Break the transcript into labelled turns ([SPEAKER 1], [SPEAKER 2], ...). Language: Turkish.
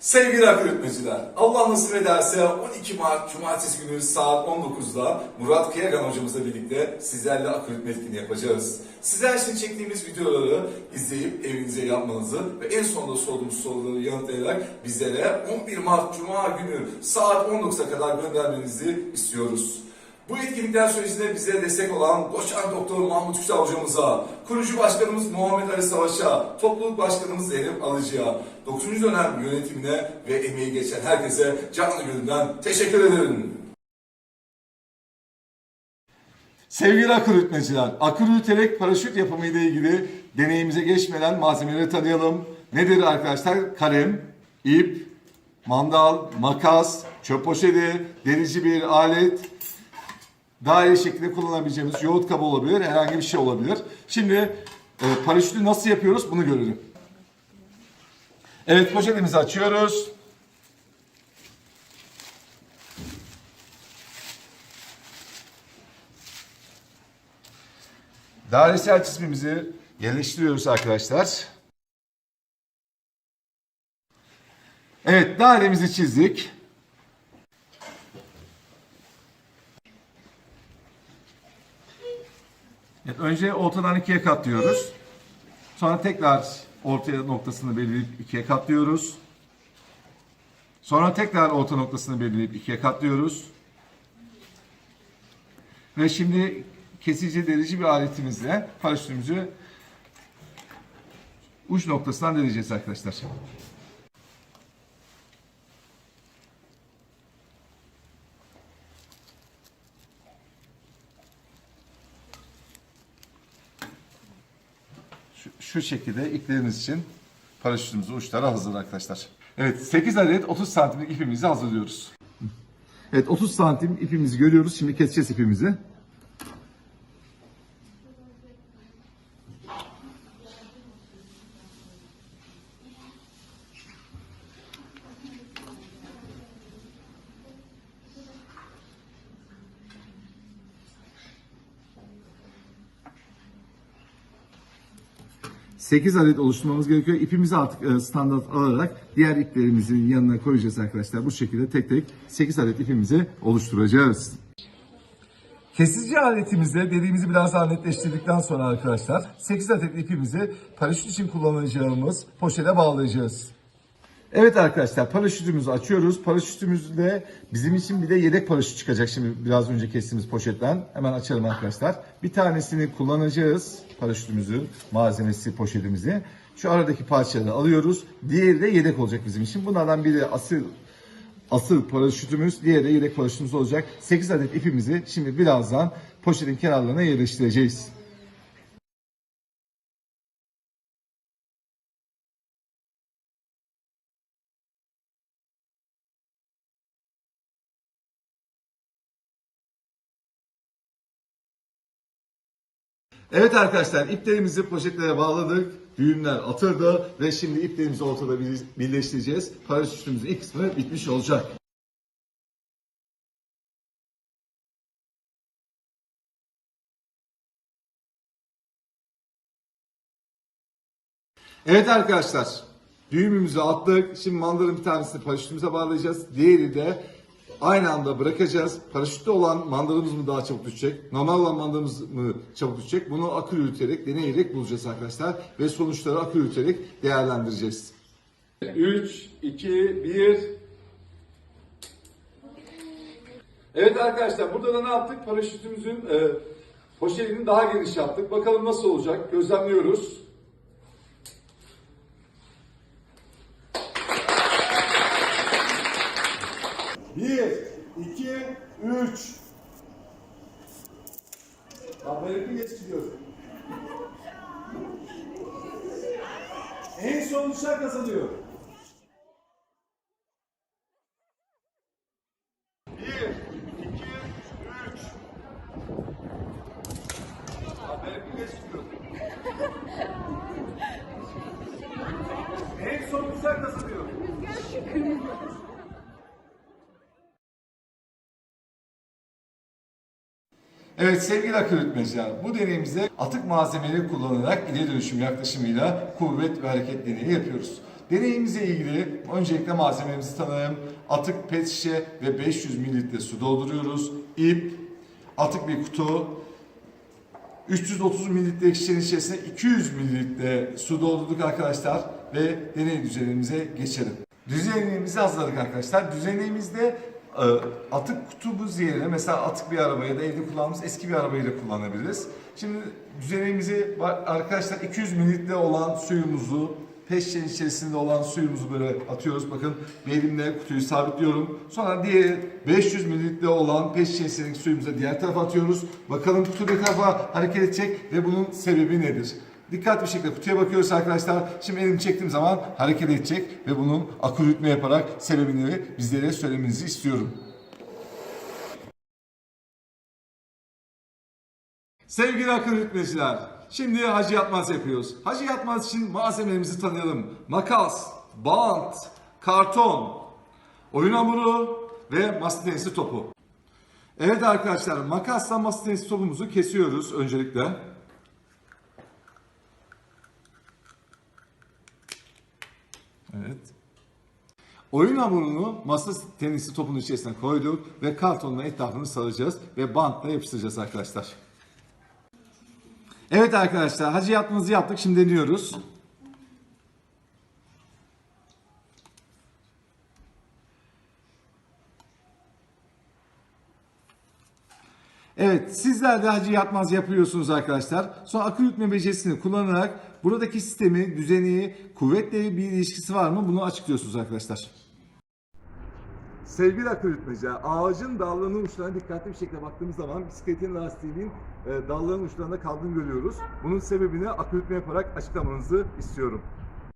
[SPEAKER 1] Sevgili akıl öğretmeciler, Allah nasip ederse 12 Mart Cumartesi günü saat 19'da Murat Kıyagan hocamızla birlikte sizlerle akıl öğretme etkinliği yapacağız. Sizler için çektiğimiz videoları izleyip evinize yapmanızı ve en sonunda sorduğumuz soruları yanıtlayarak bizlere 11 Mart Cuma günü saat 19'a kadar göndermenizi istiyoruz. Bu etkinlikler sürecinde bize destek olan doçent doktor Mahmut Üksal hocamıza, kurucu başkanımız Muhammed Ali Savaş'a, topluluk başkanımız Zeynep Alıcı'ya, 9. dönem yönetimine ve emeği geçen herkese canlı gönülden teşekkür ederim. Sevgili akıl yürütmeciler, akıl yürüterek paraşüt yapımı ile ilgili deneyimize geçmeden malzemeleri tanıyalım. Nedir arkadaşlar? Kalem, ip, mandal, makas, çöp poşeti, delici bir alet, daire şeklinde kullanabileceğimiz yoğurt kabı olabilir, herhangi bir şey olabilir. Şimdi e, paraşütü nasıl yapıyoruz bunu görelim. Evet poşetimizi açıyoruz. Dairesel çizimimizi yerleştiriyoruz arkadaşlar. Evet dairemizi çizdik. Evet, önce ortadan ikiye katlıyoruz. Sonra tekrar ortaya noktasını belirleyip ikiye katlıyoruz. Sonra tekrar orta noktasını belirleyip ikiye katlıyoruz. Ve şimdi kesici delici bir aletimizle paraşütümüzü uç noktasından deleceğiz arkadaşlar. Şu, şekilde iplerimiz için paraşütümüzün uçları hazır arkadaşlar. Evet 8 adet 30 santimlik ipimizi hazırlıyoruz. Evet 30 santim ipimizi görüyoruz. Şimdi keseceğiz ipimizi. Sekiz adet oluşturmamız gerekiyor. İpimizi artık e, standart alarak diğer iplerimizin yanına koyacağız arkadaşlar. Bu şekilde tek tek 8 adet ipimizi oluşturacağız. Kesici aletimizle dediğimizi biraz daha netleştirdikten sonra arkadaşlar 8 adet ipimizi paraşüt için kullanacağımız poşete bağlayacağız. Evet arkadaşlar paraşütümüzü açıyoruz. Paraşütümüzde bizim için bir de yedek paraşüt çıkacak şimdi biraz önce kestiğimiz poşetten. Hemen açalım arkadaşlar. Bir tanesini kullanacağız paraşütümüzün malzemesi poşetimizi. Şu aradaki parçaları alıyoruz. Diğeri de yedek olacak bizim için. Bunlardan biri asıl asıl paraşütümüz, diğeri de yedek paraşütümüz olacak. 8 adet ipimizi şimdi birazdan poşetin kenarlarına yerleştireceğiz. Evet arkadaşlar iplerimizi poşetlere bağladık. Düğümler atıldı ve şimdi iplerimizi ortada bir- birleştireceğiz. Paraşütümüzün ilk kısmı bitmiş olacak. Evet arkadaşlar düğümümüzü attık. Şimdi mandalın bir tanesini paraşütümüze bağlayacağız. Diğeri de aynı anda bırakacağız. Paraşütte olan mandalımız mı daha çabuk düşecek? Normal olan mandalımız mı çabuk düşecek? Bunu akıl yürüterek, deneyerek bulacağız arkadaşlar. Ve sonuçları akıl yürüterek değerlendireceğiz. 3, 2, 1. Evet arkadaşlar burada da ne yaptık? Paraşütümüzün e, poşetini daha geniş yaptık. Bakalım nasıl olacak? Gözlemliyoruz. Bir, iki, üç. Bak benimki geç gidiyor. En son uçak kazanıyor. Bir, iki, üç. Bak benimki geç gidiyor. En son uçak kazanıyor. Evet sevgili akıl öğretmeciler, bu deneyimizde atık malzemeleri kullanarak ileri dönüşüm yaklaşımıyla kuvvet ve hareket deneyi yapıyoruz. Deneyimize ilgili öncelikle malzememizi tanıyalım. Atık pet şişe ve 500 mililitre su dolduruyoruz. İp, atık bir kutu, 330 mililitre şişenin içerisine 200 mililitre su doldurduk arkadaşlar ve deney düzenimize geçelim. Düzenliğimizi hazırladık arkadaşlar. Düzenliğimizde e, atık kutumuz yerine mesela atık bir araba ya da evde kullandığımız eski bir arabayı da kullanabiliriz. Şimdi düzenliğimizi arkadaşlar 200 mililitre olan suyumuzu pet şişenin içerisinde olan suyumuzu böyle atıyoruz. Bakın elimle kutuyu sabitliyorum. Sonra diğer 500 mililitre olan pet şişesinin suyumuzu diğer tarafa atıyoruz. Bakalım kutu ne tarafa hareket edecek ve bunun sebebi nedir? Dikkatli bir şekilde kutuya bakıyoruz arkadaşlar. Şimdi elimi çektiğim zaman hareket edecek ve bunun akü ritmi yaparak sebebini bizlere söylemenizi istiyorum. Sevgili akıl hükmeciler, şimdi hacı yatmaz yapıyoruz. Hacı yatmaz için malzemelerimizi tanıyalım. Makas, bant, karton, oyun hamuru ve masa tenisi topu. Evet arkadaşlar, makasla masa tenisi topumuzu kesiyoruz öncelikle. Evet. Oyun hamurunu masa tenisi topunun içerisine koyduk ve kartonla etrafını saracağız ve bantla yapıştıracağız arkadaşlar. Evet arkadaşlar hacı yatmamızı yaptık şimdi deniyoruz. Evet sizler de hacı yatmaz yapıyorsunuz arkadaşlar. Sonra akıl yürütme becerisini kullanarak buradaki sistemi, düzeni, kuvvetle bir ilişkisi var mı bunu açıklıyorsunuz arkadaşlar. Sevgili akıl yürütmeci, ağacın dallarının uçlarına dikkatli bir şekilde baktığımız zaman bisikletin lastiğinin e, dalların uçlarında kaldığını görüyoruz. Bunun sebebini akıl yürütme yaparak açıklamanızı istiyorum.